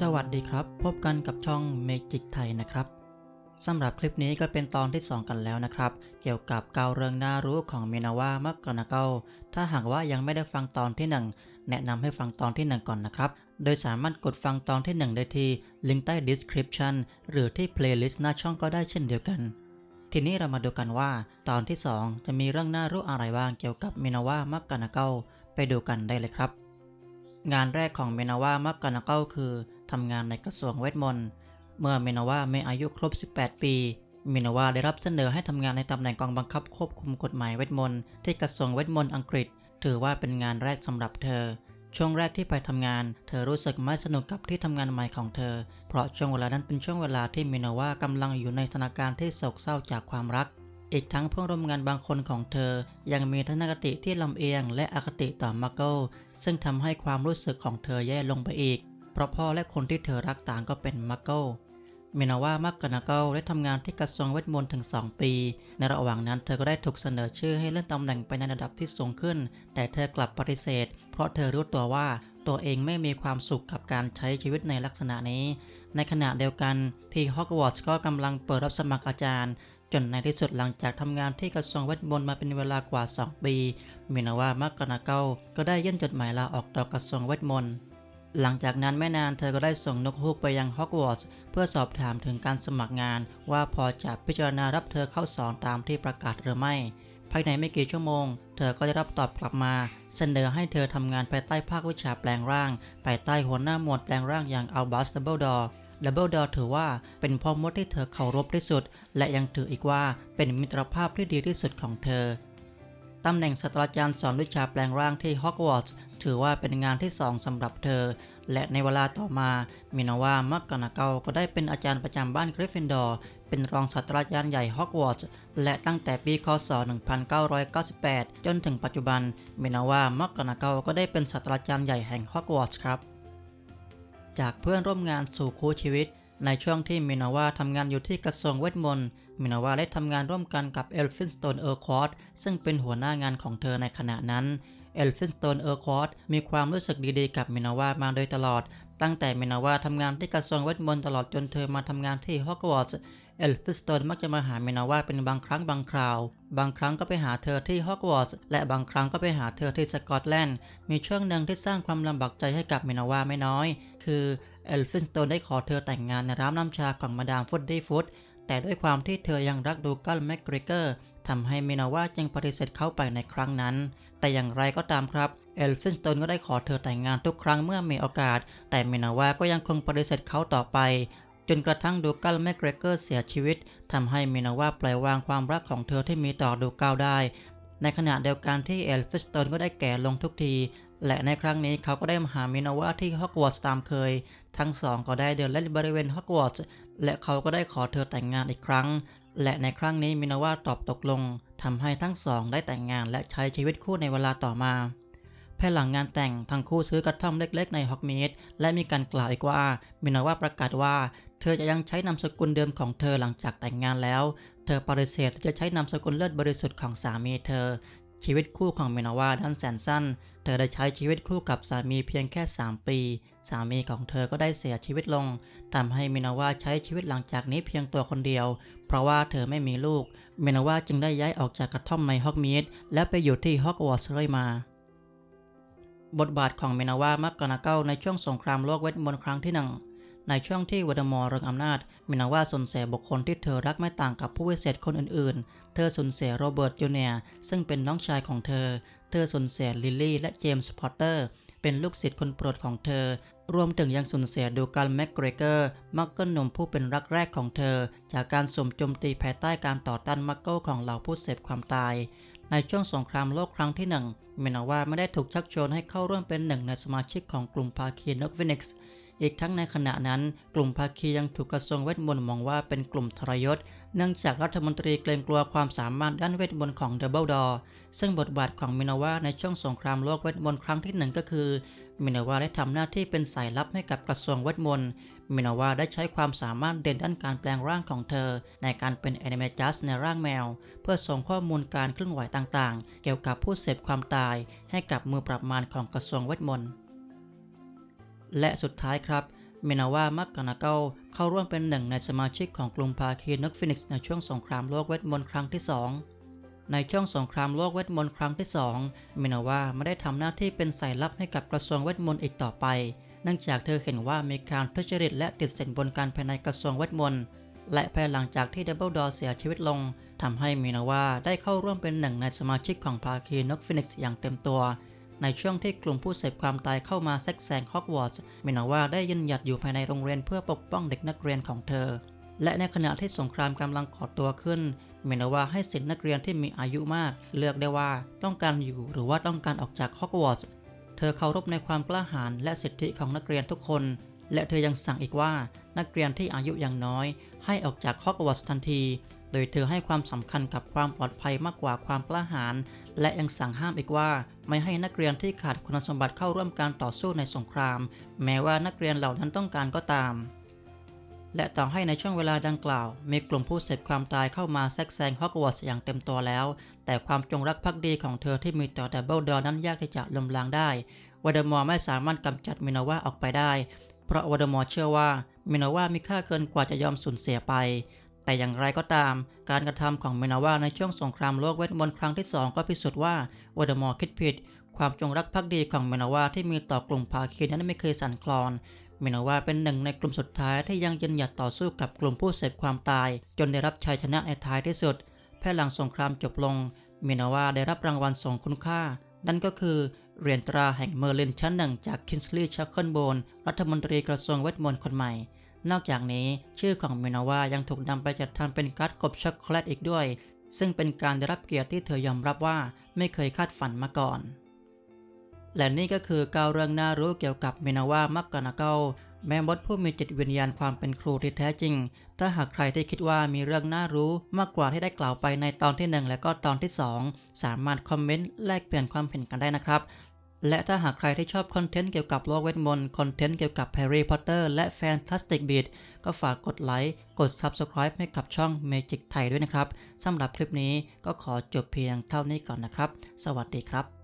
สวัสดีครับ พบกันกับช่อง Magic ไทยนะครับสำหรับคลิปนี้ก็เป็นตอนที่ 2 กันแล้วนะครับ เกี่ยวกับเกาเรื่องน่ารู้ของเมนาวามักกานาเกาถ้าหากว่ายังไม่ได้ฟังตอนที่ 1 แนะนำให้ฟังตอนที่ 1 ก่อนนะครับ โดยสามารถกดฟังตอนที่ 1 ได้ที่ลิงก์ใต้ description หรือที่ playlist หน้าช่องก็ได้เช่นเดียวกัน ทีนี้เรามาดูกันว่า ตอนที่ 2 จะมีเรื่องน่ารู้อะไรบ้างเกี่ยวกับเมนาวามักกานาเกาไปดูกันได้เลยครับ งานแรกของเมนาวามักกานาเกาคือ ทำงานในกระทรวงเวทมนต์ เมื่อเมนาว่าไม่อายุครบ 18 ปี เมนาว่าได้รับเสนอให้ทำงานในตำแหน่งกองบังคับควบคุมกฎหมายเวทมนต์ที่กระทรวงเวทมนต์อังกฤษ ถือว่าเป็นงานแรกสำหรับเธอ ช่วงแรกที่ไปทำงาน เธอรู้สึกไม่สนุกกับที่ทำงานใหม่ของเธอ เพราะช่วงเวลานั้นเป็นช่วงเวลาที่เมนาว่ากำลังอยู่ในสถานการณ์ที่โศกเศร้าจากความรักอีกทั้งเพื่อนร่วมงานบางคนของเธอ ยังมีทัศนคติที่ลำเอียงและอคติต่อมาร์เกลซึ่งทำให้ความรู้สึกของเธอแย่ลงไปอีก เพราะพ่อและคนที่เธอรักต่างก็เป็นมาร์เกิลเมนาว่ามักกานาเกิลได้ทำงานที่กระทรวงเวทมนต์ถึง 2 ปี ในระหว่างนั้นเธอก็ได้ถูกเสนอชื่อให้เลื่อนตำแหน่งไปในระดับที่สูงขึ้น แต่เธอกลับปฏิเสธ เพราะเธอรู้ตัวว่าตัวเองไม่มีความสุขกับการใช้ชีวิตในลักษณะนี้ ในขณะเดียวกันที่ฮอกวอตส์ก็กำลังเปิดรับสมัครอาจารย์ จนในที่สุดหลังจากทำงานที่กระทรวงเวทมนต์มาเป็นเวลากว่า 2 ปีเมนาว่ามักกานาเกิลก็ได้ยื่นจดหมายลาออกต่อกระทรวงเวทมนต์ หลังจากนั้นไม่นานเธอก็ได้ส่งนกฮูกไปยังฮอกวอตส์เพื่อสอบถามถึงการสมัครงาน ว่าพอจะพิจารณารับเธอเข้าสอนตามที่ประกาศหรือไม่ ภายในไม่กี่ชั่วโมง เธอก็ได้รับตอบกลับมา เสนอให้เธอทำงานภายใต้ภาควิชาแปลงร่างภายใต้หัวหน้าหมวดแปลงร่างอย่างอัลบัสดับเบิลดอร์ดับเบิลดอร์ถือว่าเป็นพ่อมดที่เธอเคารพที่สุด และยังถืออีกว่าเป็นมิตรภาพที่ดีที่สุดของเธอ ตำแหน่งศาสตราจารย์สอนวิชาแปลงร่างที่ฮอกวอตส์ถือว่าเป็นงานที่สองสำหรับเธอ และในเวลาต่อมา มินาว่ามักกานาเกาก็ได้เป็นอาจารย์ประจำบ้านกริฟฟินดอร์เป็นรองศาสตราจารย์ใหญ่ฮอกวอตส์และตั้งแต่ปีคศ 1998 จนถึงปัจจุบัน มินาว่ามักกานาเกาก็ได้เป็นศาสตราจารย์ใหญ่แห่งฮอกวอตส์ครับ จากเพื่อนร่วมงานสู่คู่ชีวิต ในช่วงที่มินาว่าทำงานอยู่ที่กระทรวงเวทมนต์ มินาว่าได้ทำงานร่วมกันกับเอลฟินสโตนเออร์คอร์ดซึ่งเป็นหัวหน้างานของเธอในขณะนั้น เอลฟินสโตนเออร์คอร์ดมีความรู้สึกดีๆกับมินาว่ามาโดยตลอด ตั้งแต่มินาว่าทำงานที่กระทรวงเวทมนต์ตลอดจนเธอมาทำงานที่ฮอกวอตส์ เอลฟิสโตนมักจะมาหาเมนาว่าเป็นบางครั้งบางคราว บางครั้งก็ไปหาเธอที่ฮอกวอตส์และบางครั้งก็ไปหาเธอที่สกอตแลนด์ มีช่วงหนึ่งที่สร้างความลำบากใจให้กับเมนาว่าไม่น้อย คือเอลฟิสโตนได้ขอเธอแต่งงานในร้านน้ำชาของมาดามฟุดดี้ฟุดแต่ด้วยความที่เธอยังรักดูกัลแมกกริเกอร์ทำให้เมนาว่าจึงปฏิเสธเข้าไปในครั้งนั้น แต่อย่างไรก็ตามครับ เอลฟินสโตนก็ได้ขอเธอแต่งงานทุกครั้งเมื่อมีโอกาส แต่เมนาว่าก็ยังคงปฏิเสธเขาต่อไป จนกระทั่งดูกัลแมกเกรเกอร์เสียชีวิตทำให้มินาว่าปล่อยวางความรักของเธอที่มีต่อดูกัลได้ ในขณะเดียวกันที่เอลฟิสโตนก็ได้แก่ลงทุกทีและในครั้งนี้เขาก็ได้มาหามินาว่าที่ฮอกวอตส์ตามเคย ทั้งสองก็ได้เดินเล่นบริเวณฮอกวอตส์และเขาก็ได้ขอเธอแต่งงานอีกครั้ง และในครั้งนี้มินาว่าตอบตกลงทำให้ทั้งสองได้แต่งงานและใช้ชีวิตคู่ในเวลาต่อมา ภายหลังงานแต่งทั้งคู่ซื้อกระท่อมเล็กๆในฮอกมีดและมีการกล่าวอีกว่ามินาว่าประกาศว่า เธอจะยังใช้นามสกุลเดิมของเธอหลังจากแต่งงานแล้ว เธอปฏิเสธจะใช้นามสกุลเลือดบริสุทธิ์ของสามีเธอ ชีวิตคู่ของเมนาว่านั้นแสนสั้น เธอได้ใช้ชีวิตคู่กับสามีเพียงแค่ 3 ปี สามีของเธอก็ได้เสียชีวิตลงทำให้เมนาว่าใช้ชีวิตหลังจากนี้เพียงตัวคนเดียว เพราะว่าเธอไม่มีลูกเมนาว่าจึงได้ย้ายออกจากกระท่อมในฮอกมีดและไปอยู่ที่ฮอกวอตส์เรื่อยมา บทบาทของเมนาว่ามักกานาเก้าในช่วงสงครามโลกเวทมนต์ครั้งที่หนึ่งในช่วงที่วอดมอร์เริงอำนาจ มินาว่าสูญเสียบุคคลที่เธอรักไม่ต่างกับผู้วิเศษคนอื่นๆ เธอสูญเสียโรเบิร์ตจูเนียร์ซึ่งเป็นน้องชายของเธอ เธอสูญเสียลิลลี่และเจมส์พอตเตอร์ เป็นลูกศิษย์คนโปรดของเธอ รวมถึงยังสูญเสียดูการแมกเกรเกอร์มักเกิลหนุ่มผู้เป็นรักแรกของเธอ จากการสมโจมตีภายใต้การต่อต้านมักเกิลของเหล่าผู้เสพความตาย ในช่วงสงครามโลกครั้งที่หนึ่งเมนาวาไม่ได้ถูกชักชวนให้เข้าร่วมเป็นหนึ่งในสมาชิกของกลุ่มภาคีนกวินิกส์อีกทั้งในขณะนั้น กลุ่มภาคียังถูกกระทรวงเวทมนต์มองว่าเป็นกลุ่มทรยศ เนื่องจากรัฐมนตรีเกรงกลัวความสามารถด้านเวทมนต์ของเดบเบิลดอซึ่งบทบาทของมินาวาในช่วงสงครามโลกเวทมนต์ครั้งที่หนึ่งก็คือมินาวาได้ทำหน้าที่เป็นสายลับให้กับกระทรวงเวทมนต์ มินาว่าได้ใช้ความสามารถเด่นด้านการแปลงร่างของเธอ ในการเป็นแอนิเมจัสในร่างแมว เพื่อส่งข้อมูลการเคลื่อนไหวต่างๆ เกี่ยวกับผู้เสพความตาย ให้กับมือปราบมารของกระทรวงเวทมนต์ และสุดท้ายครับเมนาว่ามักกานาเกลเข้าร่วมเป็นหนึ่งในสมาชิกของกลุ่มภาคีนักฟินิกส์ในช่วงสงครามโลกเวทมนต์ครั้งที่ 2 ในช่วงสงครามโลกเวทมนต์ครั้งที่ 2 เมนาว่าไม่ได้ทำหน้าที่เป็นสายลับให้กับกระทรวงเวทมนต์อีกต่อไป เนื่องจากเธอเห็นว่ามีการทุจริตและติดสินบนการภายในกระทรวงเวทมนต์และภายหลังจากที่ดับเบิลดอเสียชีวิตลงทำให้มินาว่าได้เข้าร่วมเป็นหนึ่งในสมาชิกของภาคีนกฟินิกส์อย่างเต็มตัว ในช่วงที่กลุ่มผู้เสพความตายเข้ามาแทรกแซงฮอกวอตส์มินาว่าได้ยืนหยัดอยู่ภายในโรงเรียนเพื่อปกป้องเด็กนักเรียนของเธอ และในขณะที่สงครามกำลังก่อตัวขึ้นมินาว่าให้สิทธินักเรียนที่มีอายุมาก เลือกได้ว่าต้องการอยู่หรือว่าต้องการออกจากฮอกวอตส์ เธอเคารพในความกล้าหาญและสิทธิของนักเรียนทุกคน และเธอยังสั่งอีกว่านักเรียนที่อายุยังน้อย ให้ออกจากฮอกวอตส์ทันที โดยเธอให้ความสำคัญกับความปลอดภัยมากกว่าความกล้าหาญและยังสั่งห้ามอีกว่า ไม่ให้นักเรียนที่ขาดคุณสมบัติเข้าร่วมการต่อสู้ในสงคราม แม้ว่านักเรียนเหล่านั้นต้องการก็ตาม และต่อให้ในช่วงเวลาดังกล่าว มีกลุ่มผู้เสพความตายเข้ามาแทรกแซงฮอกวอตส์อย่างเต็มตัวแล้ว แต่ความจงรักภักดีของเธอที่มีต่อดับเบิลดอนั้นยากที่จะลมล้างได้วาเดมอร์ไม่สามารถกำจัดมินาวาออกไปได้ เพราะวาเดมอร์เชื่อว่ามินาวามีค่าเกินกว่าจะยอมสูญเสียไป แต่อย่างไรก็ตาม การกระทำของมินาวาในช่วงสงครามโลกเวทมนต์ครั้งที่ 2 ก็พิสูจน์ว่าวาเดมอร์คิดผิด ความจงรักภักดีของมินาวาที่มีต่อกลุ่มภาคีนั้นไม่เคยสั่นคลอน มินาว่าเป็นหนึ่งในกลุ่มสุดท้ายที่ยังยืนหยัดต่อสู้กับกลุ่มผู้เสพความตาย จนได้รับชัยชนะในท้ายที่สุดภายหลังสงครามจบลง มินาว่าได้รับรางวัลทรงคุณค่า นั่นก็คือเหรียญตราแห่งเมอร์ลินชั้นหนึ่งจากคินสลีย์ชัคเคิลโบนรัฐมนตรีกระทรวงเวทมนต์คนใหม่ นอกจากนี้ชื่อของมินาว่ายังถูกนำไปจัดทำเป็นการ์ดกบช็อกโกแลตอีกด้วย ซึ่งเป็นการได้รับเกียรติที่เธอยอมรับว่าไม่เคยคาดฝันมาก่อน และนี่ก็คือก้าวเรื่องน่ารู้เกี่ยวกับเมนาว่ามักกานาเกลแม่มดผู้มีจิตวิญญาณความเป็นครูที่แท้จริง ถ้าหากใครที่คิดว่ามีเรื่องน่ารู้มากกว่าที่ได้กล่าวไปในตอนที่ 1 และก็ตอนที่ 2 สามารถคอมเมนต์แลกเปลี่ยนความเห็นกันได้นะครับ และถ้าหากใครที่ชอบคอนเทนต์เกี่ยวกับโลกเวทมนต์ คอนเทนต์เกี่ยวกับแฮร์รี่พอตเตอร์และ Fantastic Beasts ก็ฝากกดไลค์ กด Subscribe ให้กับช่อง Magic ไทยด้วยนะครับสำหรับคลิปนี้ก็ขอจบเพียงเท่านี้ก่อนนะครับ สวัสดีครับ